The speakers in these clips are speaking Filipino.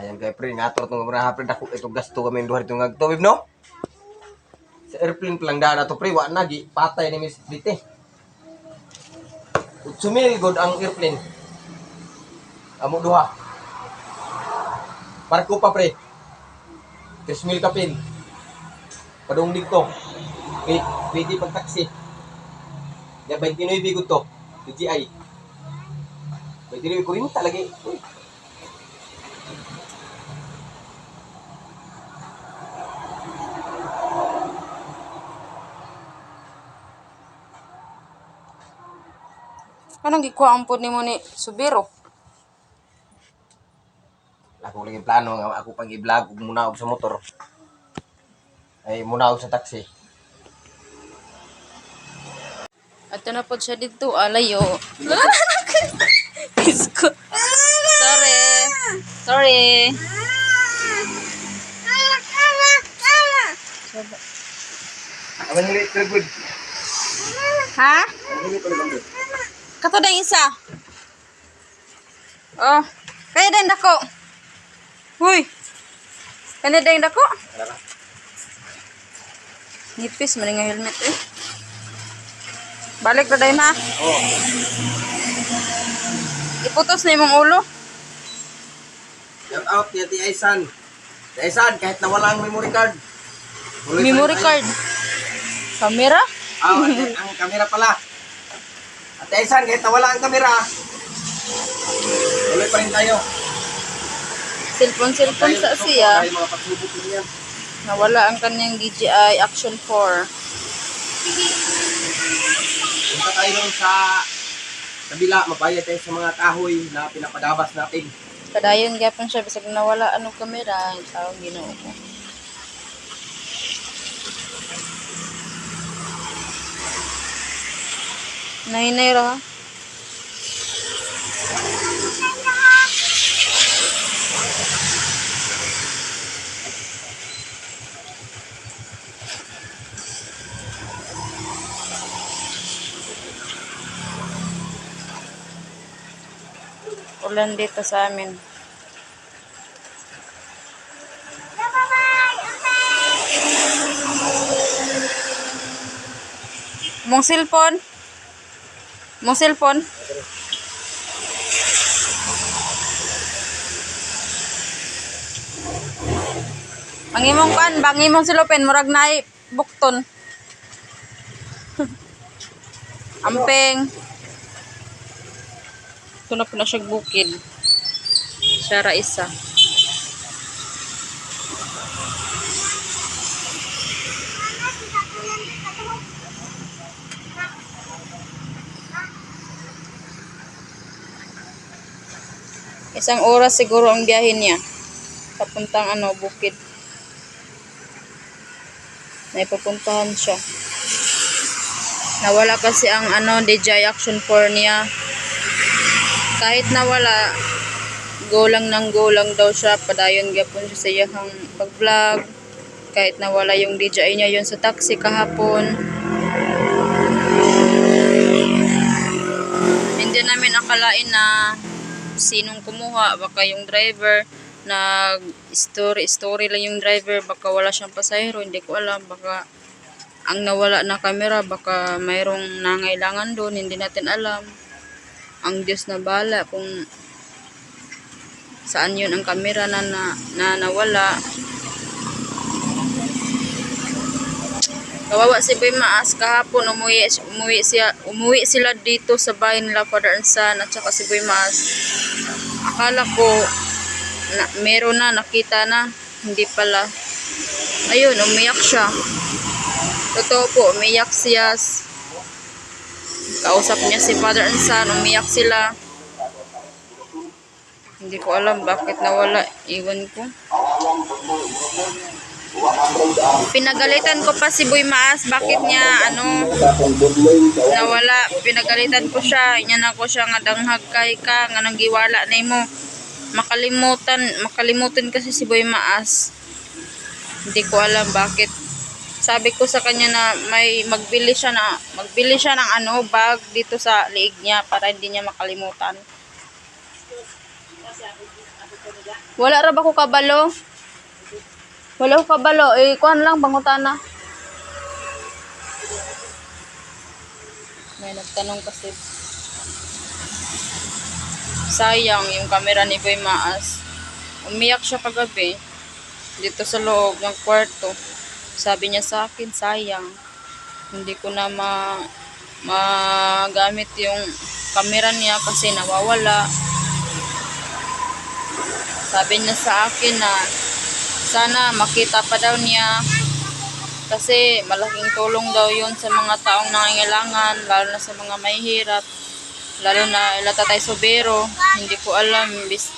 Ayan kay pre, nga to itong mga hapre, dako itong gasto kami duha itong ngagtawib, no? Sa airplane lang daan na to pre, wa na, gi, patay ni Miss Dite. Sumil god ang airplane. Amo duha. Barko pa pre. Krismil kapin. Padung dito. Wait pag taxi. Ya 29 bigo to. DJI. 29 ko rin talaga. eh. Uy. Anong gikuhaan po ni mo ni Subiro? Ako lagi plano nga ako pang i-vlog ug muna og sa motor. Ay muna og sa taxi. At na po siya dito, alayo. Kiss ko. Sorry. Sorry. Very good. Ha? Lang good. Kato na isa. Oh. Kaya din dako. Huy. Kaya din dako. Nipis man nga helmet eh. Balik na dahil ha. Oh. Iputos na yung ulo. Shout out kay Ate Aisan. Ate Aisan kahit nawala ang memory card. Memory card. Camera. Ah, ang, ang kamera pala. Ate Aisan kahit nawala ang kamera. Tuloy pa rin tayo. Cellphone, cellphone sa siya. Tayo mga pagsubok din yan. Nawala ang kanyang DJI Action 4. Punta tayo sa kabila, mabayad tayo sa mga kahoy na pinapadabas natin. Kadayon gyapon siya bisag nawala anong kamera, ang tawag Ginoo ko. Nahinay ra. Ulan dito sa amin. Mong cellphone? Mong cellphone? Mangimong kan, bangimong silopin, murag na bukton. Ampeng. Ito na po na siya bukid. Sara isa. Isang oras siguro ang biyahe niya. Papuntang ano, bukid. May pupuntahan siya. Nawala kasi ang ano, DJI Action 4 niya kahit nawala go lang ng go daw siya padayon gyapon siya sa iyang pag-vlog kahit nawala yung DJI niya yun sa taxi kahapon hindi namin akalain na sinong kumuha baka yung driver nag story story lang yung driver baka wala siyang pasahero hindi ko alam baka ang nawala na camera baka mayroong nangailangan doon hindi natin alam ang Diyos na bala kung saan yun ang kamera na, na, na nawala. Kawawa si Boy Maas kahapon umuwi, umuwi, siya, umuwi sila dito sa bahay nila Father and Son at saka si Boy Maas. Akala ko na, meron na, nakita na. Hindi pala. Ayun, umiyak siya. Totoo po, umiyak siya. Kausap niya si Father and Son, umiyak sila. Hindi ko alam bakit nawala. Iwan ko. Pinagalitan ko pa si Boy Maas. Bakit niya, ano, nawala. Pinagalitan ko siya. Inya na ko siya nga danghag kay ka. Nga nang giwala na. Makalimutan, makalimutan kasi si Boy Maas. Hindi ko alam bakit sabi ko sa kanya na may magbili siya na magbili siya ng ano bag dito sa liig niya para hindi niya makalimutan. Wala ra ba ko kabalo? Wala ko kabalo. Eh, kuhan lang, bangutana. May nagtanong kasi. Sayang yung camera ni Boy Maas. Umiyak siya kagabi. Dito sa loob ng kwarto. Sabi niya sa akin, sayang. Hindi ko na ma magamit yung camera niya kasi nawawala. Sabi niya sa akin na sana makita pa daw niya kasi malaking tulong daw yun sa mga taong nangangailangan, lalo na sa mga mahihirap, lalo na ila Tatay Sobero. Hindi ko alam, imbis,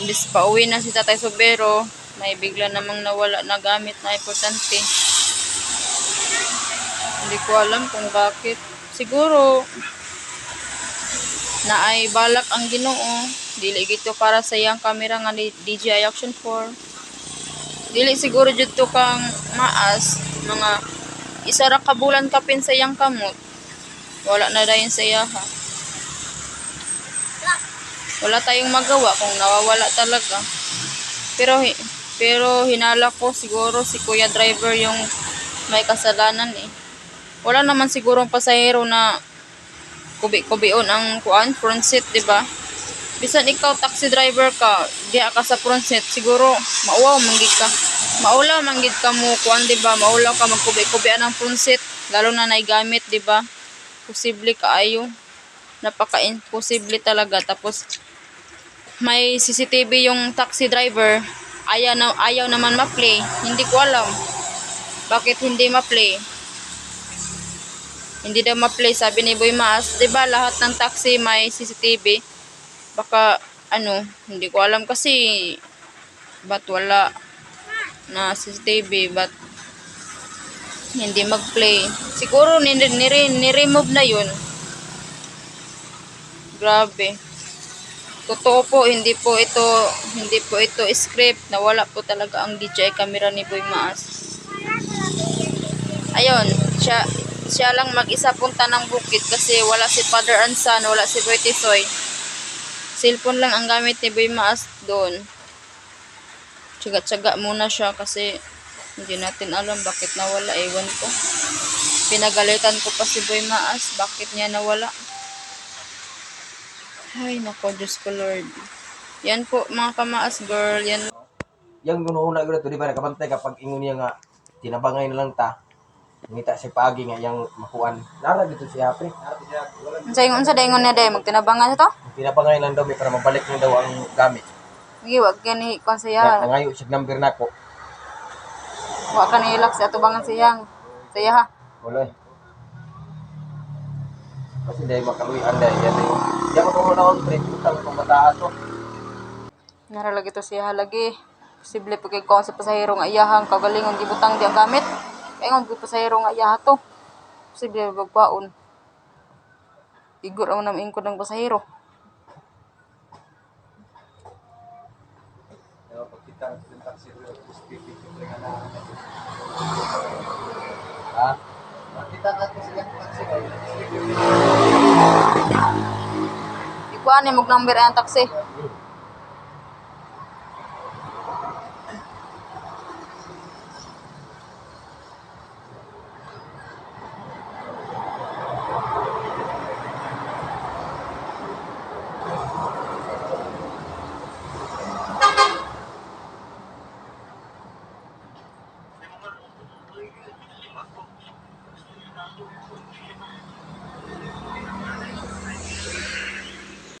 imbis pa uwi na si Tatay Sobero, may bigla namang nawala na gamit na importante. Hindi ko alam kung bakit. Siguro, na ay balak ang ginoo. Dili gito para sa iyang camera nga DJI Action 4. Dili siguro dito kang maas mga isa ra ka bulan kapin sa iyang kamot. Wala na dayon sa iya ha. Wala tayong magawa kung nawawala talaga. Pero pero hinala ko siguro si Kuya Driver yung may kasalanan eh. Wala naman siguro pasahero na kubi-kubion ang kuan front seat, di ba? Bisan ikaw taxi driver ka, diha ka sa front seat, siguro mauwaw manggid ka. Maulaw manggid ka mo kuan, di ba? Maulaw ka magkubi-kubian ang front seat, lalo na naigamit, di ba? Posible ka ayo. Napaka-imposible talaga. Tapos may CCTV yung taxi driver, ayaw, na, ayaw naman ma-play. Hindi ko alam. Bakit hindi ma-play? Hindi daw ma-play, sabi ni Boy Mas. 'Di ba lahat ng taxi may CCTV? Baka, ano, hindi ko alam kasi, ba't wala na CCTV, ba't hindi mag-play. Siguro, nire- nire- niremove na yun. Grabe. Totoo po, hindi po ito, hindi po ito script. Nawala po talaga ang DJI camera ni Boy Maas. Ayun, siya, siya lang mag-isa punta ng bukid kasi wala si Father and Son, wala si Boy Tisoy. Cellphone lang ang gamit ni Boy Maas doon. Tsaga-tsaga muna siya kasi hindi natin alam bakit nawala. Ewan ko. Pinagalitan ko pa si Boy Maas. Bakit niya nawala? Ay, nako, Diyos ko Lord. Yan po, mga kamaas girl. Yan ko to di ba nakabantay kapag ingon niya nga tinabangay na lang ta. Ngita si pagi nga yang makuan. Nara dito si Happy. Sa ingon sa daingon niya day, magtinabangan sa to? Tinabangay lang daw may para mabalik niya daw ang gamit. Sige, wag ka ni kon siya. Nangayo siya number nako. Wag ka ni ilak sa tubangan siyang. Saya ha. Wala eh. Kasi dahil makaluwi anda yan eh. Di ako nung naon pre, utang kung bataa to. Nara lagi to siya lagi. Posible pa kay kon sa pasahero nga iyahang kagalingon gibutang di ang gamit. Kay ngon gid pasahero nga iyaha to. Posible magbaon. Igor ang namin ko ng pasahero. Ha? Ikuan ni mog number ang taxi.